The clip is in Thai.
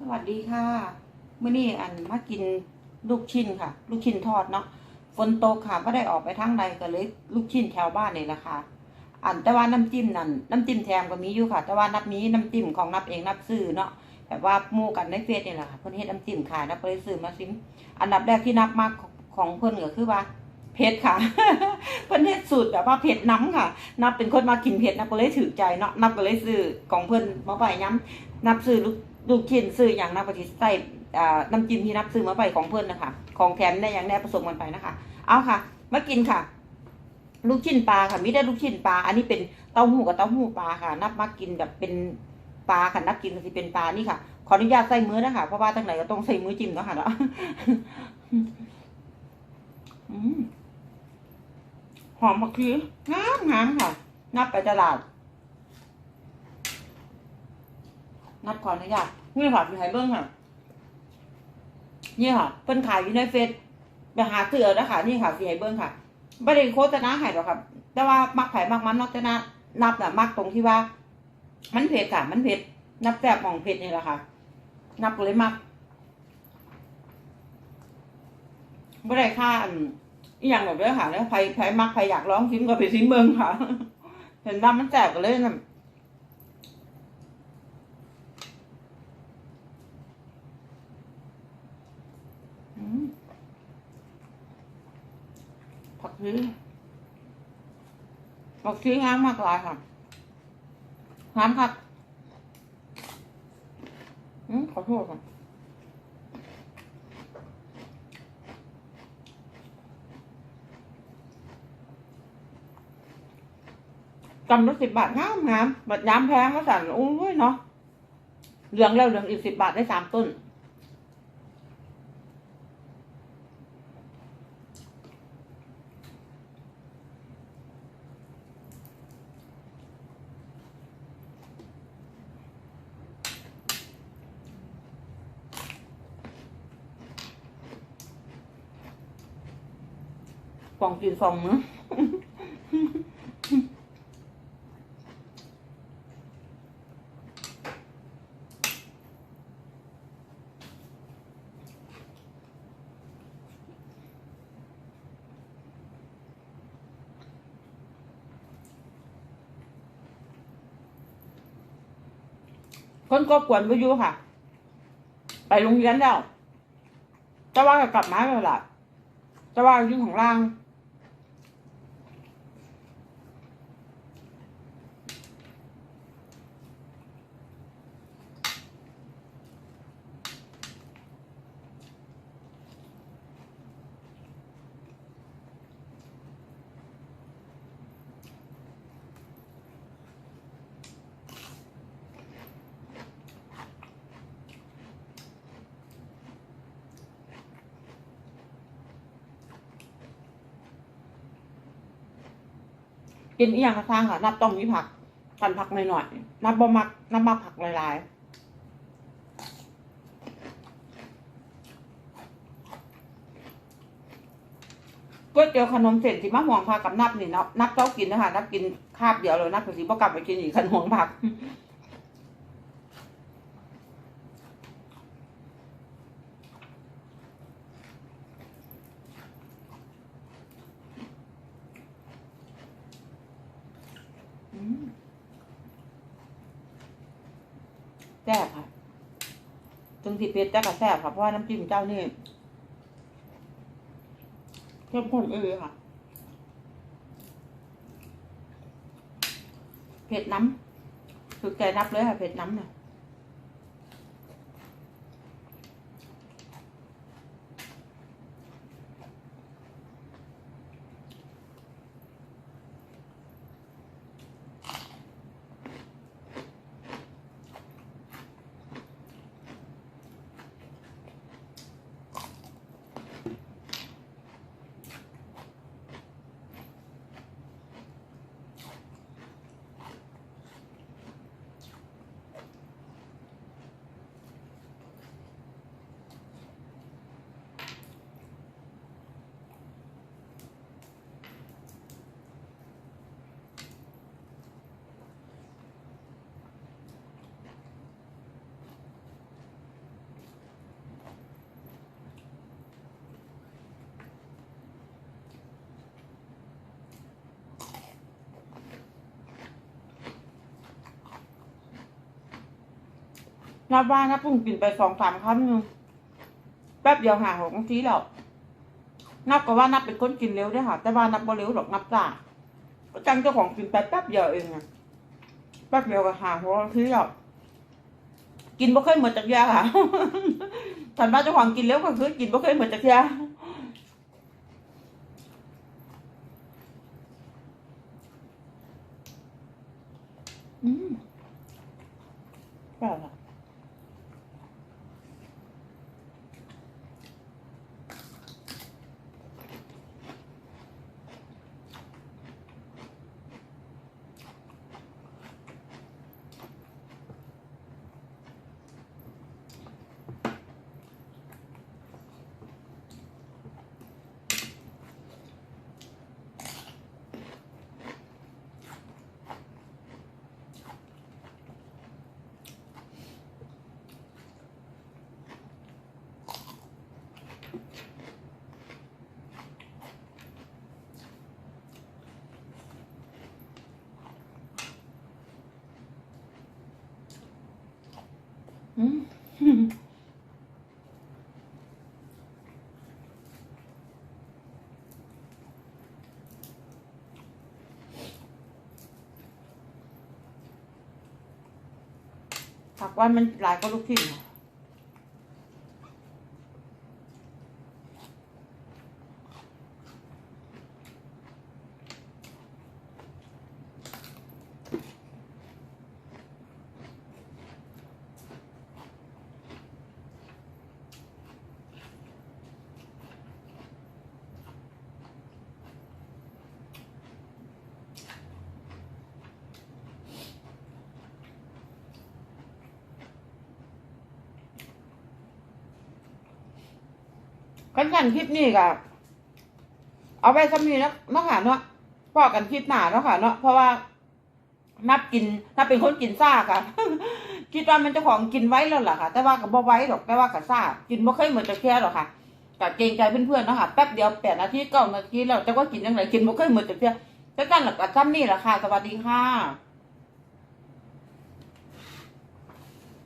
สวัสดีค่ะเมื่อนี้อันมากินลูกชิ้นค่ะ ลูกชิ้นทอดเนาะฝนตกค่ะก็ได้ออกไปทางใดก็เลย ลูกชิ้นแถวบ้านนี่แหละค่ะ อันแต่ว่าน้ำจิ้มนั่นน้ำจิ้มแถมก็มีอยู่ค่ะ แต่ว่านับนี้น้ำจิ้มของนับเองนับซื้อเนาะแบบว่ามู่กันในเฟซนี่แหละค่ะเพิ่นเฮ็ดน้ำจิ้มขายนับก็เลยซื้อมาซิม อันดับแรกที่นับมากของเพิ่นก็คือว่าเผ็ดค่ะเพิ่นเฮ็ดสูตรแบบว่าเผ็ดน้ำค่ะ นับเป็นคนมากินเผ็ดนับก็เลยถือใจเนาะนับก็เลยซื้อของเพิ่นมาไปย้ำนับซื้อลูก ลูกชิ้นซื้ออย่างนับปฏิใส่น้ำจิ้มที่นับซื้อมาไปของเพิ่อนนะคะ ของแถมได้อย่างแน่ผสมกันไปนะคะ เอาค่ะ มากินค่ะ ลูกชิ้นปลาค่ะมิได้ลูกชิ้นปลา อันนี้เป็นเต้าหู้กับเต้าหู้ปลาค่ะ นับมากินแบบเป็นปลาค่ะนับกินก็สิเป็นปลานี่ค่ะ ขออนุญาตใส่มือนะคะ เพราะว่าตั้งไหนก็ต้องใส่มือจิ้มเนาะค่ะเนาะหอมผักชีงามงามค่ะ นับไปตลาด นับขออนุญาตนี่ค่ะพี่ไฮเบิ้งค่ะ นี่ค่ะเพิ่นขายอยู่ในเฟซไปหาเสือแล้วค่ะนี่ค่ะพี่ไฮเบิ้งค่ะไม่ได้โฆษณาให้หรอกครับ แต่ว่ามักไผ่มักมันนอกจากนั้นนับน่ะมักตรงที่ว่า มันเผ็ดค่ะ มันเผ็ดนับแซ่บของเผ็ดนี่แหละค่ะ นับเลยมักไม่ได้ค่าอันอย่างแบบนี้ค่ะแล้วใครใครมักใครอยากร้องซิมก็ไปซิมเบิงค่ะ เห็นว่ามันแซ่บก็เลยนะอืมผัก ชีผักชีงามมากหลายค่ะงามครับอืมขอโทษค่ะกำละสิบบาทงามงามบัดย้ำแพงก็สั่นโอ้ยเนาะเหลืองแล้วเหลืองอีกสิบบาทได้สามต้น ฟองกินฟองมื้อคนก็กวนไปอยู่ค่ะ ไปโรงเรียนแล้วแต่ว่าก็กลับมาแล้วล่ะแต่ว่ายู่งของล่าง กินอีหยังกระทางค่ะ นับต้องมีผักกันผักหน่อยๆนับบ่มักนับมาผักหลายๆก๋วยเตี๋ยวขนมเส้นสิมะม่วงผักกับนับนี่นับนับเต้ากินนะคะนับกินคาบเดียวเลยนับก็สิบ่กลับไปกินอีกขันห่วงผัก แซ่บค่ะ ถึงสิเผ็ดแต่ก็แซ่บค่ะ เพราะว่าน้ำจิ้มเจ้านี่เข้มข้นเออค่ะ เผ็ดน้ำถูกใจนับเลยค่ะ เผ็ดน้ำเนี่ย นับว่านับพุ่งกินไปสองสามคำหนึงแป๊บเดียวหาหกนาทีแล้วนับก็ว่านับเป็นคนกินเร็วด้วยค่ะ แต่ว่านับบ่เร็วหรอกนับจ้าก็จังเจ้าของกินไปแป๊บเดียวเองอะแป๊บเดียวก็หาหกนาทีแล้วกินบ่เคยหมดจากยาค่ะทันว่าเจ้าของกินเร็วก็คือกินบ่เคยหมดจากยาอืมแปลกอะ ผักวันมันหลายก็ลูกชิ้น กันกันคลิปนี้กับเอาไปซ้ำนี้นะเนาะค่ะเนาะพอกันคลิปหนาเนาะค่ะเนาะเพราะว่านับกินนับเป็นคนกินซ่าค่ะ คิดว่ามันจ้าของกินไว้แล้วล่ะค่ะ แต่ว่ากับบ่ไว้หรอกแต่ว่ากับซ่ากินบ่เคยเหมือนจะแค่หรอกค่ะกับเกรงใจเพื่อนๆเนาะค่ะแป๊บเดียวแปดนาทีเก้านาทีแล้วแต่ว่ากินยังไงกินบ่เคยเหมือนจะแค่แต่กันหลักกับซ้ำนี่แหละค่ะ สวัสดีค่ะ